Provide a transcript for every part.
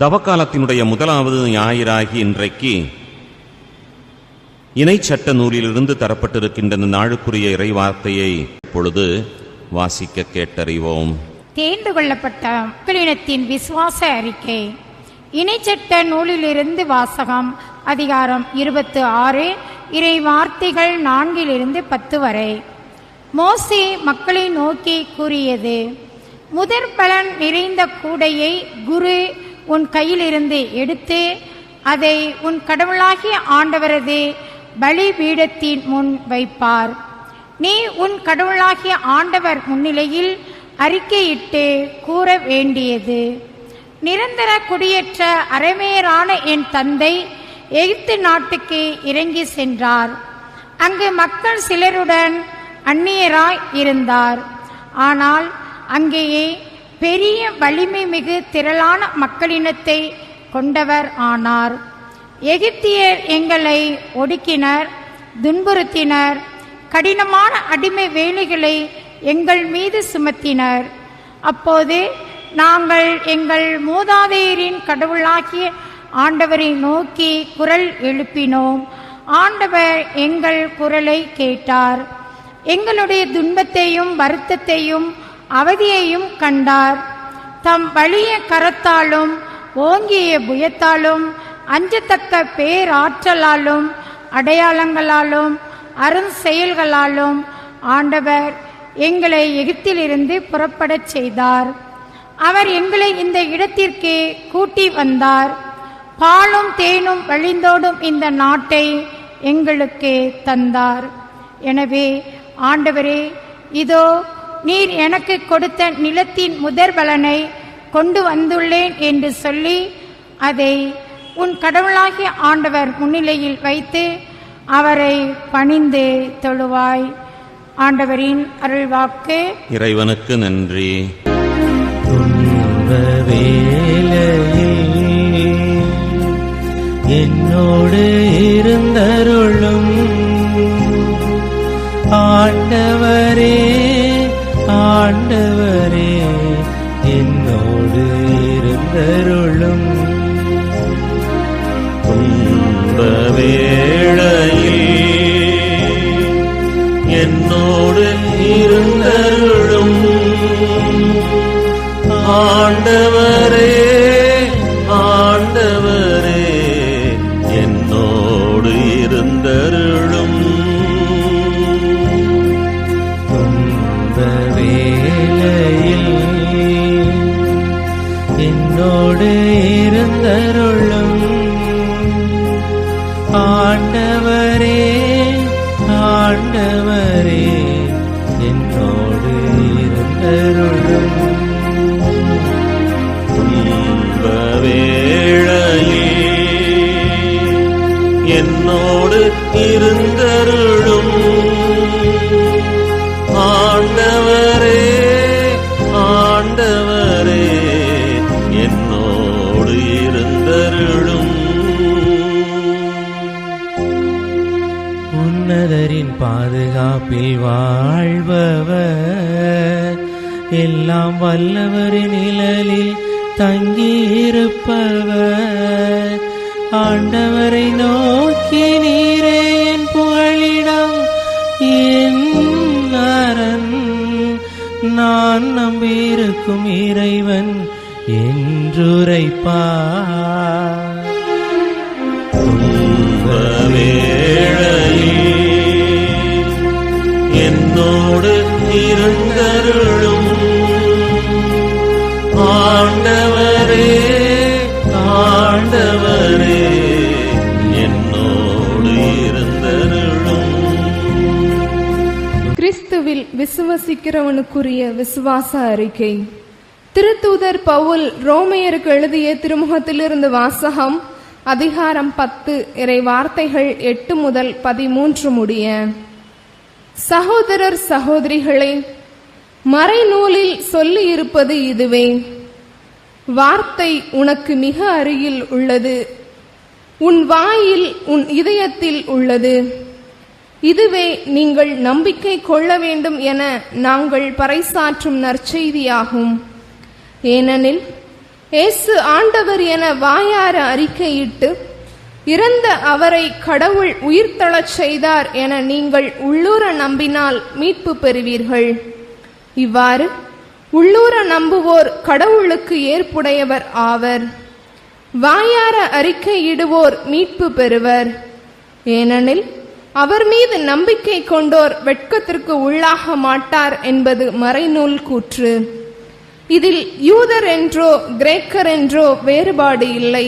தவக்காலத்தினுடைய முதலாவது ஞாயிறாகி இன்றைக்கு இணைச்சட்ட நூலிலிருந்து தரப்பட்டிருக்கின்ற இந்த நாளுக்குரிய இறைவார்த்தையை இப்பொழுது வாசிக்க கேட்டறிவோம். தேர்ந்து கொள்ளப்பட்ட மக்களினத்தின் விசுவாச அறிக்கை. இணைச்சட்ட நூலிலிருந்து வாசகம் அதிகாரம் இருபத்து ஆறு இறை வார்த்தைகள் நான்கிலிருந்து பத்து வரை. மோசே மக்களை நோக்கி கூறியது முதற் பலன் நிறைந்த கூடையை குரு உன் கையிலிருந்து எடுத்து அதை உன் கடவுளாகிய ஆண்டவரது பலிபீடத்தின் முன் வைப்பார். நீ உன் கடவுளாகிய ஆண்டவர் முன்னிலையில் அறிக்கையிட்டு கூற வேண்டியது. நிரந்தர குடியேற்ற அரைமேயரான என் தந்தை எகிப்து நாட்டுக்கு இறங்கி சென்றார். அங்கு மக்கள் சிலருடன் அந்நியராய் இருந்தார். ஆனால் அங்கேயே பெரிய வலிமை மிகு திரளான மக்களினத்தை கொண்டவர் ஆனார். எகிப்தியர் எங்களை ஒடுக்கினர் துன்புறுத்தினர் கடினமான அடிமை வேலைகளை எங்கள் மீது சுமத்தினர். அப்போது நாங்கள் எங்கள் மூதாதையரின் கடவுளாகிய ஆண்டவரை நோக்கி குரல் எழுப்பினோம். ஆண்டவர் எங்கள் குரலை கேட்டார். எங்களுடைய துன்பத்தையும் வருத்தத்தையும் அவதியையும் கண்டார். தம் வலிய கரத்தாலும் ஓங்கிய புயத்தாலும் அஞ்சத்தக்க பேராற்றலாலும் அடையாளங்களாலும் அருஞ்செயல்களாலும் ஆண்டவர் எங்களை எகிப்திலிருந்து புறப்படச் செய்தார். அவர் எங்களை இந்த இடத்திற்கு கூட்டி வந்தார். பாலும் தேனும் வழிந்தோடும் இந்த நாட்டை எங்களுக்கு தந்தார். எனவே ஆண்டவரே இதோ நீர் எனக்கு கொடுத்த நிலத்தின் முதற் பலனை கொண்டு வந்துள்ளேன் என்று சொல்லி அதை உன் கடவுளாகிய ஆண்டவர் முன்னிலையில் வைத்து அவரை பணிந்து தொழுவாய். ஆண்டவரின் அருள்வாக்கு. இறைவனுக்கு நன்றி. என்னோடு இருந்தருளும். ஆண்டவரே ஆண்டவரே என்னோடு இருந்தருளும் துன்ப வேளையில் என்னோடு இருந்தருளும் இருந்தருளும் ஆண்டவரே ஆண்டவரே என்னோடு இருந்தருளும். உன்னதரின் பாதுகாப்பில் வாழ்பவர். எல்லாம் வல்லவரின் நிழலில் தங்கியிருப்பவர். ஆண்டவரை நோக்கி நீரே என் புகழிடம். என் அரண் நான் நம்பியிருக்கும் இறைவன் என்றுரைப்பார். என்னோடு இருந்தருளும். ஆண்டவர் ஆண்டவரே என்னோடு இருந்தருளும். கிறிஸ்துவில் விசுவசிக்கிறவனுக்குரிய விசுவாச அறிக்கை. திருத்தூதர் பவுல் ரோமையருக்கு எழுதிய திருமுகத்திலிருந்து வாசகம் அதிகாரம் பத்து இறை வார்த்தைகள் எட்டு முதல் பதிமூன்று முடிய. சகோதரர் சகோதரிகளே மறைநூலில் சொல்லியிருப்பது இதுவே. வார்த்தை உனக்கு மிக அருகில் உள்ளது. உன் வாயில் உன் இதயத்தில் உள்ளது. இதுவே நீங்கள் நம்பிக்கை கொள்ள வேண்டும் என நாங்கள் பறைசாற்றும் நற்செய்தியாகும். ஏனெனில் இயேசு ஆண்டவர் என வாயார அறிக்கையிட்டு இறந்த அவரை கடவுள் உயிர்த்தளச் செய்தார் என நீங்கள் உள்ளூர நம்பினால் மீட்பு பெறுவீர்கள். இவ்வாறு உள்ளூர நம்புவோர் கடவுளுக்கு ஏற்புடையவர் ஆவர். வாயார அறிக்கையிடுவோர் மீட்பு பெறுவர். ஏனெனில் அவர் மீது நம்பிக்கை கொண்டோர் வெட்கத்திற்கு உள்ளாக மாட்டார் என்பது மறைநூல் கூற்று. இதில் யூதர் என்றோ கிரேக்கர் என்றோ வேறுபாடு இல்லை.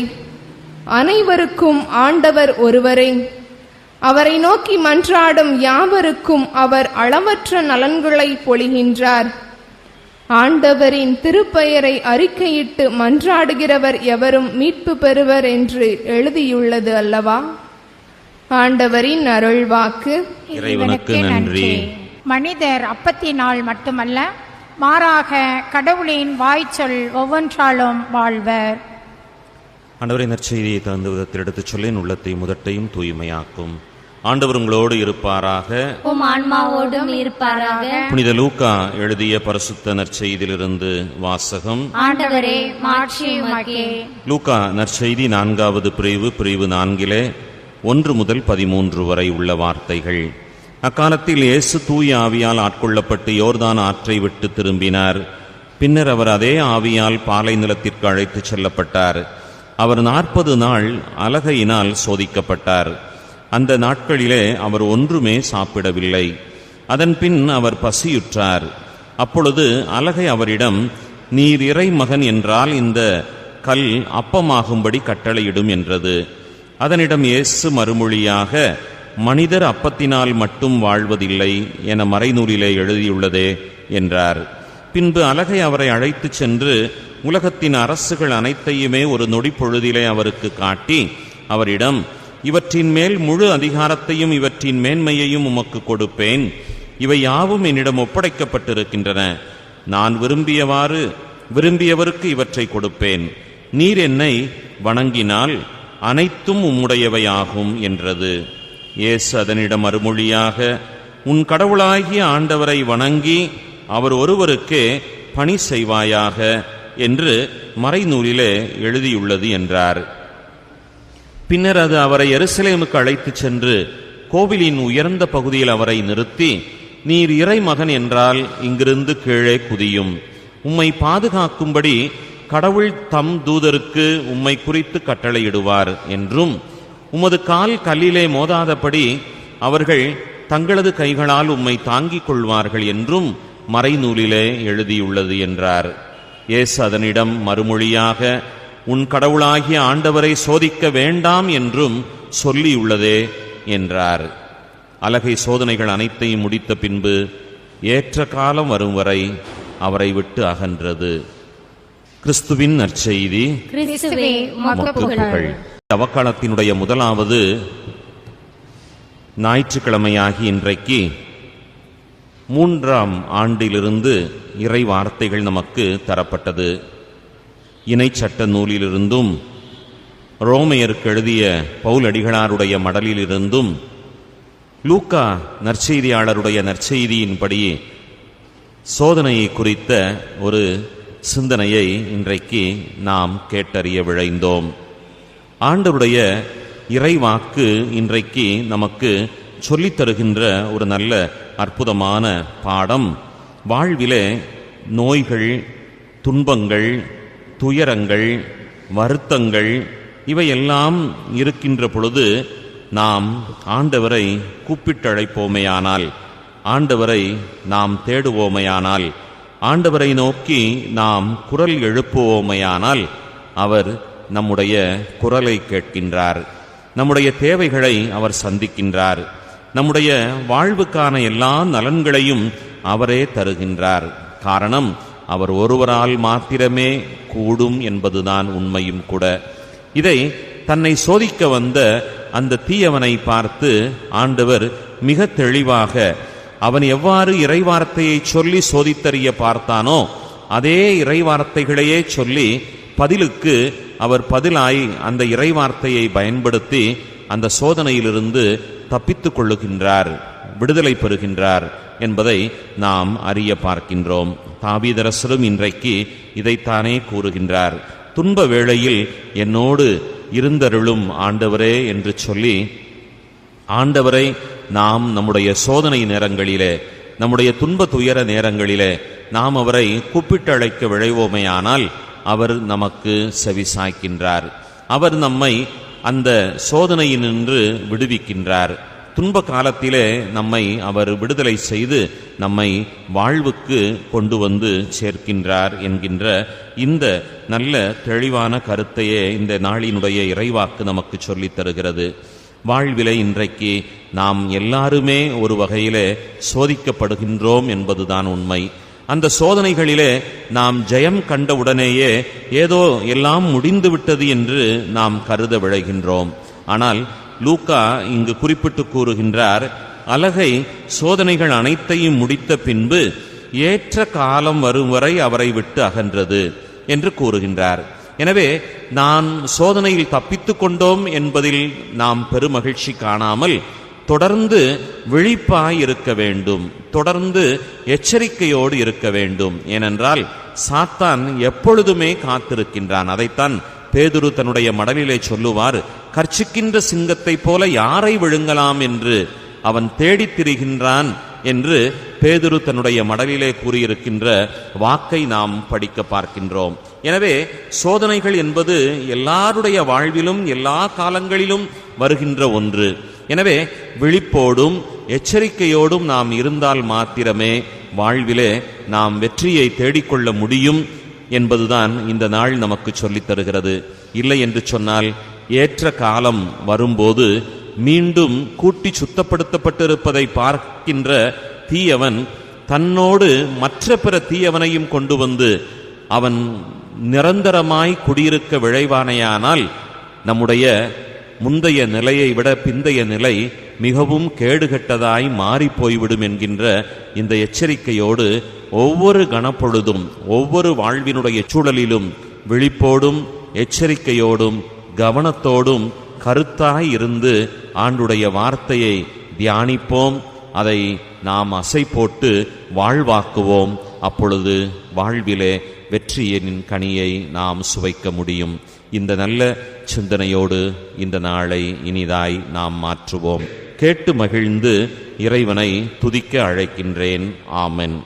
அனைவருக்கும் ஆண்டவர் ஒருவரே. அவரை நோக்கி மன்றாடும் யாவருக்கும் அவர் அளவற்ற நலன்களை பொழிகின்றார். ஆண்டவரின் திருப்பெயரை அறிக்கையிட்டு மன்றாடுகிறவர் எவரும் மீட்பு பெறுவர் என்று எழுதியுள்ளது அல்லவா? ஆண்டவரின் அருள்வாக்கு. இறைவனுக்கு நன்றி. மனிதர் அப்பத்தினால் மட்டுமல்ல மாறாக கடவுளின் வாய்ச்சொல் ஒவ்வொன்றாலும் வாழ்வர். ஆண்டவரை நற்செய்தியை தகுந்த விதத்தில் எடுத்துச் சொல்லேன் உள்ளத்தை முதட்டையும் தூய்மையாக்கும். ஆண்டவர் உங்களோடு இருப்பாராக. உம் ஆன்மாவோடும் இருப்பாராக. புனித லூக்கா எழுதிய பரிசுத்த நற்செய்தியிலிருந்து வாசகம். ஆண்டவரே லூக்கா நற்செய்தி நான்காவது பிரிவு பிரிவு நான்கிலே ஒன்று முதல் பதிமூன்று வரை உள்ள வார்த்தைகள். அக்காலத்தில் இயேசு தூய ஆவியால் ஆட்கொள்ளப்பட்டு யோர்தான் ஆற்றை விட்டு திரும்பினார். பின்னர் அவர் அதே ஆவியால் பாலை நிலத்திற்கு அழைத்துச் செல்லப்பட்டார். அவர் நாற்பது நாள் அலகையினால் சோதிக்கப்பட்டார். அந்த நாட்களிலே அவர் ஒன்றுமே சாப்பிடவில்லை. அதன்பின் அவர் பசியுற்றார். அப்பொழுது அலகை அவரிடம் நீர் இறை மகன் என்றால் இந்த கல் அப்பமாகும்படி கட்டளையிடும் என்றது. அதனிடம் இயேசு மறுமொழியாக மனிதர் அப்பத்தினால் மட்டும் வாழ்வதில்லை என மறைநூலிலே எழுதியுள்ளதே என்றார். பின்பு அலகை அவரை அழைத்துச் சென்று உலகத்தின் அரசுகள் அனைத்தையுமே ஒரு நொடிப்பொழுதிலே அவருக்கு காட்டி அவரிடம் இவற்றின் மேல் முழு அதிகாரத்தையும் இவற்றின் மேன்மையையும் உமக்கு கொடுப்பேன். இவை யாவும் என்னிடம் ஒப்படைக்கப்பட்டிருக்கின்றன. நான் விரும்பியவாறு விரும்பியவருக்கு இவற்றை கொடுப்பேன். நீர் என்னை வணங்கினால் அனைத்தும் உம்முடையவையாகும் என்றது. இயேசு அதனிடம் மறுமொழியாக உன் கடவுளாகிய ஆண்டவரை வணங்கி அவர் ஒருவருக்கே பணி செய்வாயாக என்று மறைநூலிலே எழுதியுள்ளது என்றார். பின்னர் அது அவரை எருசலேமுக்கு அழைத்துச் சென்று கோவிலின் உயர்ந்த பகுதியில் அவரை நிறுத்தி நீர் இறைமகன் என்றால் இங்கிருந்து கீழே குதியும். உம்மை பாதுகாக்கும்படி கடவுள் தம் தூதருக்கு உம்மை குறித்து கட்டளையிடுவார் என்றும் உமது கால் கல்லிலே மோதாதபடி அவர்கள் தங்களது கைகளால் உம்மை தாங்கிக் கொள்வார்கள் என்றும் மறைநூலிலே எழுதியுள்ளது என்றார். இயேசு அதனிடம் மறுமொழியாக உன் கடவுளாகிய ஆண்டவரை சோதிக்க வேண்டாம் என்றும் சொல்லியுள்ளதே என்றார். அலகை சோதனைகள் அனைத்தையும் முடித்த பின்பு ஏற்ற காலம் வரும் வரை அவரை விட்டு அகன்றது. கிறிஸ்துவின் நற்செய்தி. அவக்காலத்தினுடைய முதலாவது ஞாயிற்றுக்கிழமையாகி இன்றைக்கு மூன்றாம் ஆண்டிலிருந்து இறை வார்த்தைகள் நமக்கு தரப்பட்டது. இணைச்சட்ட நூலிலிருந்தும் ரோமையருக்கு எழுதிய பவுலடிகளாருடைய மடலிலிருந்தும் லூக்கா நற்செய்தியாளருடைய நற்செய்தியின்படி சோதனையை குறித்த ஒரு சிந்தனையை இன்றைக்கு நாம் கேட்டறிய விழைந்தோம். ஆண்டவருடைய இறைவாக்கு இன்றைக்கு நமக்கு சொல்லித் தருகின்ற ஒரு நல்ல அற்புதமான பாடம். வாழ்விலே நோய்கள் துன்பங்கள் துயரங்கள் வருத்தங்கள் இவையெல்லாம் இருக்கின்ற பொழுது நாம் ஆண்டவரை கூப்பிட்டழைப்போமேயானால் ஆண்டவரை நாம் தேடுவோமையானால் ஆண்டவரை நோக்கி நாம் குரல் எழுப்புவோமையானால் அவர் நம்முடைய குரலை கேட்கின்றார். நம்முடைய தேவைகளை அவர் சந்திக்கின்றார். நம்முடைய வாழ்வுக்கான எல்லா நலன்களையும் அவரே தருகின்றார். காரணம் அவர் ஒருவரால் மாத்திரமே கூடும் என்பதுதான் உண்மையும் கூட. இதை தன்னை சோதிக்க வந்த அந்த தீயவனை பார்த்து ஆண்டவர் மிக தெளிவாக அவன் எவ்வாறு இறைவார்த்தையை சொல்லி சோதித்தறிய பார்த்தானோ அதே இறைவார்த்தைகளையே சொல்லி பதிலுக்கு அவர் பதிலாய் அந்த இறைவார்த்தையை பயன்படுத்தி அந்த சோதனையிலிருந்து தப்பித்துக் கொள்ளுகின்றார் விடுதலை பெறுகின்றார் என்பதை நாம் அறிய பார்க்கின்றோம். தாவீதரசரும் இன்றைக்கு இதைத்தானே கூறுகின்றார். துன்ப வேளையில் என்னோடு இருந்தருளும் ஆண்டவரே என்று சொல்லி ஆண்டவரை நாம் நம்முடைய சோதனை நேரங்களிலே நம்முடைய துன்ப துயர நேரங்களிலே நாம் அவரை கூப்பிட்டழைக்க விழைவோமேயானால் அவர் நமக்கு செவி சாய்க்கின்றார் அவர் நம்மை அந்த சோதனையினின்று விடுவிக்கின்றார். துன்ப காலத்திலே நம்மை அவர் விடுதலை செய்து நம்மை வாழ்வுக்கு கொண்டு வந்து சேர்க்கின்றார் என்கின்ற இந்த நல்ல தெளிவான கருத்தையே இந்த நாளினுடைய இறைவாக்கு நமக்கு சொல்லித் தருகிறது. வாழ்விலை இன்றைக்கு நாம் எல்லாருமே ஒரு வகையிலே சோதிக்கப்படுகின்றோம் என்பதுதான் உண்மை. அந்த சோதனைகளிலே நாம் ஜெயம் கண்டவுடனேயே ஏதோ எல்லாம் முடிந்துவிட்டது என்று நாம் கருத விழைகின்றோம். ஆனால் லூக்கா இங்கு குறிப்பிட்டு கூறுகின்றார் அலகை சோதனைகள் அனைத்தையும் முடித்த பின்பு ஏற்ற காலம் வரும் வரை அவரை விட்டு அகன்றது என்று கூறுகின்றார். எனவே நான் சோதனையில் தப்பித்துக் கொண்டோம் என்பதில் நாம் பெருமகிழ்ச்சி காணாமல் தொடர்ந்து விழிப்பாய் இருக்க வேண்டும் தொடர்ந்து எச்சரிக்கையோடு இருக்க வேண்டும். ஏனென்றால் சாத்தான் எப்பொழுதுமே காத்திருக்கின்றான். அதைத்தான் பேதுரு தன்னுடைய மடலிலே சொல்லுவார் கர்ச்சிக்கின்ற சிங்கத்தைப் போல யாரை விழுங்கலாம் என்று அவன் தேடித் திரிகின்றான் என்று பேதுரு தன்னுடைய மடலிலே கூறியிருக்கின்ற வாக்கை நாம் படிக்க பார்க்கின்றோம். எனவே சோதனைகள் என்பது எல்லாருடைய வாழ்விலும் எல்லா காலங்களிலும் வருகின்ற ஒன்று. எனவே விழிப்போடும் எச்சரிக்கையோடும் நாம் இருந்தால் மாத்திரமே வாழ்விலே நாம் வெற்றியை தேடிக்கொள்ள முடியும் என்பதுதான் இந்த நாள் நமக்கு சொல்லித் தருகிறது. இல்லை என்று சொன்னால் ஏற்ற காலம் வரும்போது மீண்டும் கூட்டி சுத்தப்படுத்தப்பட்டிருப்பதை பார்க்கின்ற தீயவன் தன்னோடு மற்ற பிற தீயவனையும் கொண்டு வந்து அவன் நிரந்தரமாய் குடியிருக்க விழைவானையானால் நம்முடைய முந்தைய நிலையை விட பிந்தைய நிலை மிகவும் கேடுகெட்டதாய் மாறி போய்விடும் என்கின்ற இந்த எச்சரிக்கையோடு ஒவ்வொரு கணப்பொழுதும் ஒவ்வொரு வாழ்வினுடைய சூழலிலும் விழிப்போடும் எச்சரிக்கையோடும் கவனத்தோடும் கருத்தாய் இருந்து ஆண்டுடைய வார்த்தையை தியானிப்போம். அதை நாம் அசை போட்டு வாழ்வாக்குவோம். அப்பொழுது வாழ்விலே வெற்றியனின் கனியை நாம் சுவைக்க முடியும். இந்த நல்ல சிந்தனையோடு இந்த நாளை இனிதாய் நாம் மாற்றுவோம். கேட்டு மகிழ்ந்து இறைவனை துதிக்க அழைக்கின்றேன். ஆமென்.